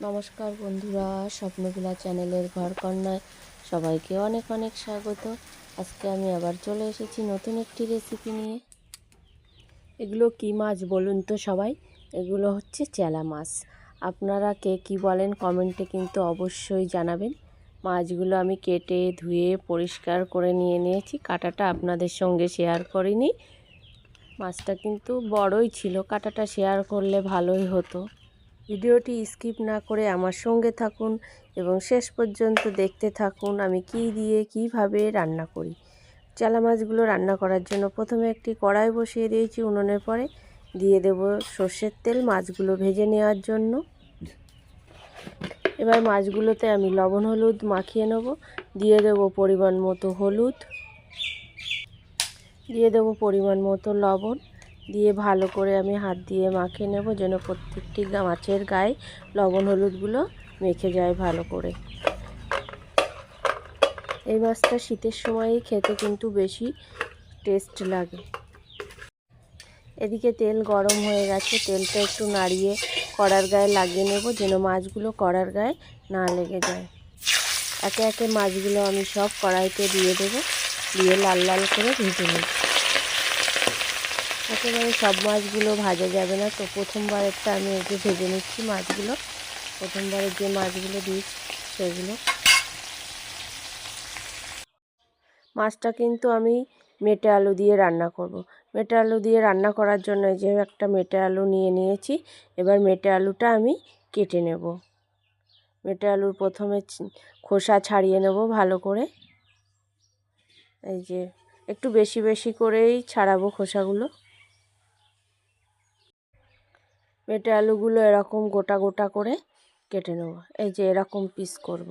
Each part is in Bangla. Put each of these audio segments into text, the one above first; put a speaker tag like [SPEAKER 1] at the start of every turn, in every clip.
[SPEAKER 1] নমস্কার বন্ধুরা স্বপ্নগুলা চ্যানেলের ঘর কন্যায় সবাইকে অনেক অনেক স্বাগত। আজকে আমি আবার চলে এসেছি নতুন একটি রেসিপি নিয়ে। এগুলো কি মাছ বলুন তো সবাই? এগুলো হচ্ছে চেলা মাছ। আপনারা কে কি বলেন কমেন্টে কিন্তু অবশ্যই জানাবেন। মাছগুলো আমি কেটে, ধুয়ে, পরিষ্কার করে নিয়ে নিয়েছি। কাটাটা আপনাদের সঙ্গে শেয়ার করিনি। মাছটা কিন্তু বড়ই ছিল, কাটাটা শেয়ার করলে ভালোই হতো। ভিডিওটি স্কিপ না করে আমার সঙ্গে থাকুন এবং শেষ পর্যন্ত দেখতে থাকুন আমি কি দিয়ে কীভাবে রান্না করি। চালা মাছগুলো রান্না করার জন্য প্রথমে একটি কড়াই বসিয়ে দিয়েছি উনুনের পরে। দিয়ে দেব সর্ষের তেল মাছগুলো ভেজে নেওয়ার জন্য। এবার মাছগুলোতে আমি লবণ, হলুদ মাখিয়ে নেব। দিয়ে দেব পরিমাণ মতো হলুদ। দিয়ে দেব পরিমাণ মতো লবণ। দিয়ে ভালো করে আমি হাত দিয়ে মাখে নেব যেন প্রত্যেকটি মাছের গায়ে লবণ হলুদগুলো মেখে যায় ভালো করে। এই মাছটা শীতের সময়ই খেতে কিন্তু বেশি টেস্ট লাগে। এদিকে তেল গরম হয়ে গেছে, তেলটা একটু নাড়িয়ে কড়ার গায়ে লাগিয়ে নেব যেন মাছগুলো কড়ার গায়ে না লেগে যায়। একে একে মাছগুলো আমি সব কড়াইতে দিয়ে দেবো, দিয়ে লাল লাল করে ভেজে নেব। একেবারে সব মাছগুলো ভাজা যাবে না। তো প্রথমবারেরটা আমি যে ভেজে নিচ্ছি মাছগুলো। প্রথমবারের যে মাছগুলো দিয়েছি, সেগুলো। মাছটা কিন্তু আমি মেটে আলু দিয়ে রান্না করব। মেটে আলু দিয়ে রান্না করার জন্য যে একটা মেটে আলু নিয়ে নিয়েছি। এবার মেটে আলুটা আমি কেটে নেব। মেটে আলুর প্রথমে খোসা ছাড়িয়ে নেব ভালো করে। এই যে একটু বেশি বেশি করেই ছাড়াবো খোসাগুলো। মেটে আলুগুলো এরকম গোটা গোটা করে কেটে নেব। এই যে এরকম পিস করব।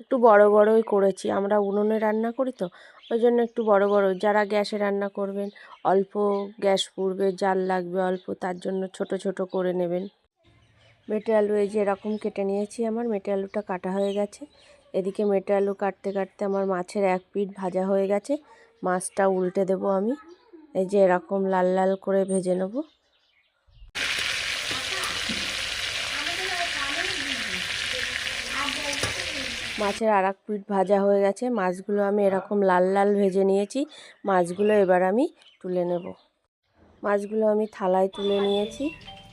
[SPEAKER 1] একটু বড় বড়ই করেছি, আমরা উনুনে রান্না করি তো, ওই জন্য একটু বড় বড়। যারা গ্যাসে রান্না করবেন, অল্প গ্যাস পুড়বে, জাল লাগবে অল্প, তার জন্য ছোট ছোট করে নেবেন। মেটে আলু এই যে এরকম কেটে নিয়েছি আমার, মেটে আলুটা কাটা হয়ে গেছে। এদিকে মেটে আলু কাটতে কাটতে আমার মাছের এক পিঠ ভাজা হয়ে গেছে, মাছটা উল্টে দেব আমি। এই যে এরকম লাল লাল করে ভেজে নেব। মাছের আর এক পিঠ ভাজা হয়ে গেছে। মাছগুলো আমি এরকম লাল লাল ভেজে নিয়েছি। মাছগুলো এবার আমি তুলে নেব। মাছগুলো আমি থালায় তুলে নিয়েছি।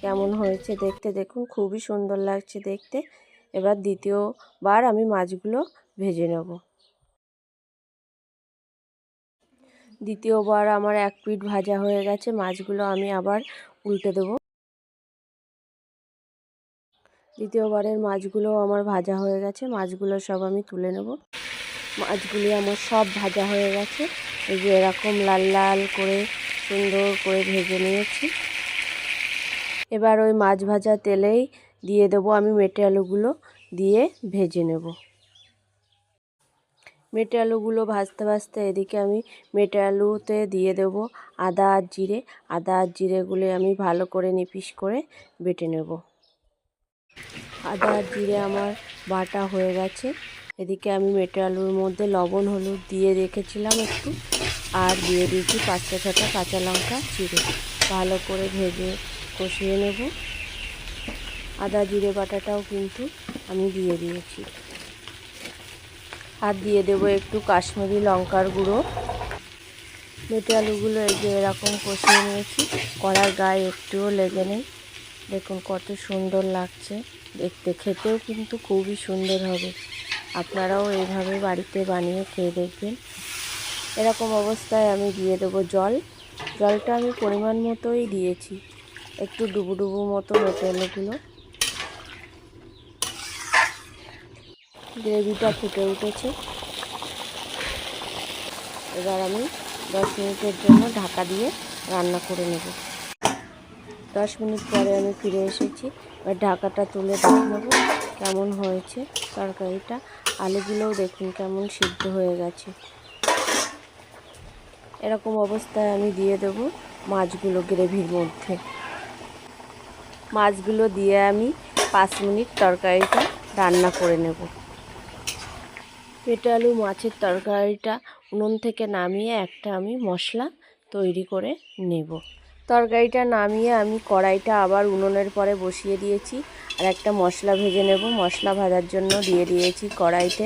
[SPEAKER 1] কেমন হয়েছে দেখতে দেখুন। খুবই সুন্দর লাগছে দেখতে। এবার দ্বিতীয়বার আমি মাছগুলো ভেজে নেব। দ্বিতীয়বার আমার এক পিঠ ভাজা হয়ে গেছে। মাছগুলো আমি আবার উল্টে দেবো। দ্বিতীয়বারের মাছগুলো আমার ভাজা হয়ে গেছে। মাছগুলো সব আমি তুলে নেব। মাছগুলি আমার সব ভাজা হয়ে গেছে। এই যে এরকম লাল লাল করে, সুন্দর করে ভেজে নিয়েছি। এবার ওই মাছ ভাজা তেলেই দিয়ে দেবো আমি মেটে আলুগুলো দিয়ে ভেজে নেব। মেটে আলুগুলো ভাজতে ভাজতে এদিকে আমি মেটে আলুতে দিয়ে দেবো আদা আর জিরে। আদা আর জিরেগুলো আমি ভালো করে নিপিস করে বেটে নেব। আদা, জিরে আমার বাটা হয়ে গেছে। এদিকে আমি মেটে আলুর মধ্যে লবণ, হলুদ দিয়ে রেখেছিলাম একটু। আর দিয়ে দিয়েছি পাঁচটা ছটা কাঁচা লঙ্কা চিড়ে ভালো করে ভেজে কষিয়ে নেব। আদা, জিরে বাটাটাও কিন্তু আমি দিয়ে দিয়েছি। আর দিয়ে দেব একটু কাশ্মীরি লঙ্কার গুঁড়ো। মেটে আলুগুলো এই যে এরকম কষিয়ে নিয়েছি। কড়ার গায়ে একটুও লেগে নেই। দেখুন, কত সুন্দর লাগছে। দেখতে খেতেও কিন্তু খুবই সুন্দর হবে। আপনারাও এইভাবে বাড়িতে বানিয়ে খেয়ে দেখবেন। এরকম অবস্থায় আমি দিয়ে দেবো জল। জলটা আমি পরিমাণ মতোই দিয়েছি। একটু ডুবু ডুবু মতো মেটেলগুলো গ্রেভিটা ফুটে উঠেছে। এবার আমি দশ মিনিটের জন্য ঢাকা দিয়ে রান্না করে নেব। দশ মিনিট পরে আমি ফিরে এসেছি। এবার ঢাকাটা তুলে দেখে নেব কেমন হয়েছে তরকারিটা। আলুগুলোও দেখুন কেমন সিদ্ধ হয়ে গেছে। এরকম অবস্থায় আমি দিয়ে দেব মাছগুলো গ্রেভির মধ্যে। মাছগুলো দিয়ে আমি পাঁচ মিনিট তরকারিটা রান্না করে নেব। পেটে আলু, মাছের তরকারিটা উনুন থেকে নামিয়ে একটা আমি মশলা তৈরি করে নেব। তরকারিটা নামিয়ে আমি কড়াইটা আবার উনুনের পরে বসিয়ে দিয়েছি। আর একটা মশলা ভেজে নেব। মশলা ভাজার জন্য দিয়ে দিয়েছি কড়াইতে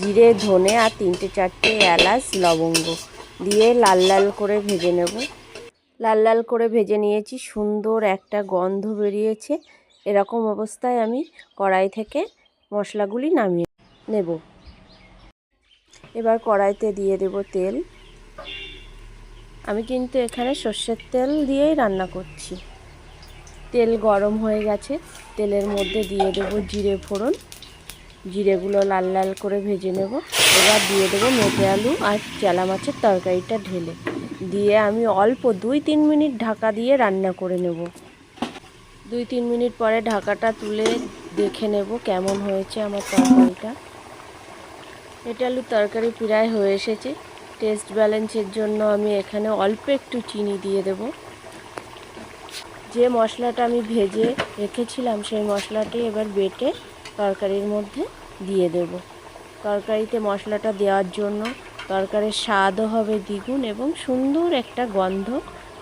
[SPEAKER 1] জিরে, ধনে আর তিনটে চারটে এলাচ, লবঙ্গ। দিয়ে লাল লাল করে ভেজে নেব। লাল লাল করে ভেজে নিয়েছি। সুন্দর একটা গন্ধ বেরিয়েছে। এরকম অবস্থায় আমি কড়াই থেকে মশলাগুলি নামিয়ে নেব। এবার কড়াইতে দিয়ে দেব তেল। আমি কিন্তু এখানে সর্ষের তেল দিয়েই রান্না করছি। তেল গরম হয়ে গেছে, তেলের মধ্যে দিয়ে দেবো জিরে ফোড়ন। জিরেগুলো লাল লাল করে ভেজে নেব। এবার দিয়ে দেবো মেটে আলু আর চেলা মাছের তরকারিটা ঢেলে। দিয়ে আমি অল্প দুই তিন মিনিট ঢাকা দিয়ে রান্না করে নেব। দুই তিন মিনিট পরে ঢাকাটা তুলে দেখে নেব কেমন হয়েছে আমার তরকারিটা। মেটে আলুর তরকারি প্রায় হয়ে এসেছে। টেস্ট ব্যালেন্সের জন্য আমি এখানে অল্প একটু চিনি দিয়ে দেব। যে মশলাটা আমি ভেজে রেখেছিলাম, সেই মশলাটি এবার বেটে তরকারির মধ্যে দিয়ে দেব। তরকারিতে মশলাটা দেওয়ার জন্য তরকারির স্বাদও হবে দ্বিগুণ এবং সুন্দর একটা গন্ধ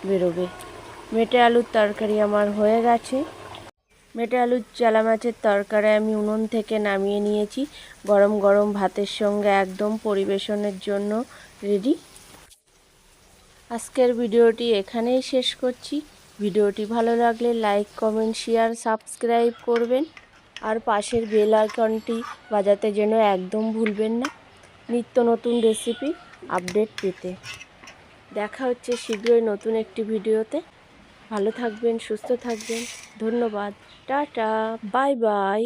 [SPEAKER 1] বেরোবে। মেটে আলুর তরকারি আমার হয়ে গেছে। মেটে আলুর চালা, মাছের তরকারি আমি উনুন থেকে নামিয়ে নিয়েছি। গরম গরম ভাতের সঙ্গে একদম পরিবেশনের জন্য রেডি আজকের ভিডিওটি এখানেই শেষ করছি। ভিডিওটি ভালো লাগলে লাইক কমেন্ট শেয়ার সাবস্ক্রাইব করবেন। আর পাশের বেল আইকনটি বাজাতে যেন একদম ভুলবেন না। নিত্য নতুন রেসিপি আপডেট পেতে। দেখা হচ্ছে শীঘ্রই নতুন একটি ভিডিওতে। ভালো থাকবেন সুস্থ থাকবেন। ধন্যবাদ। Ta-ta bye bye.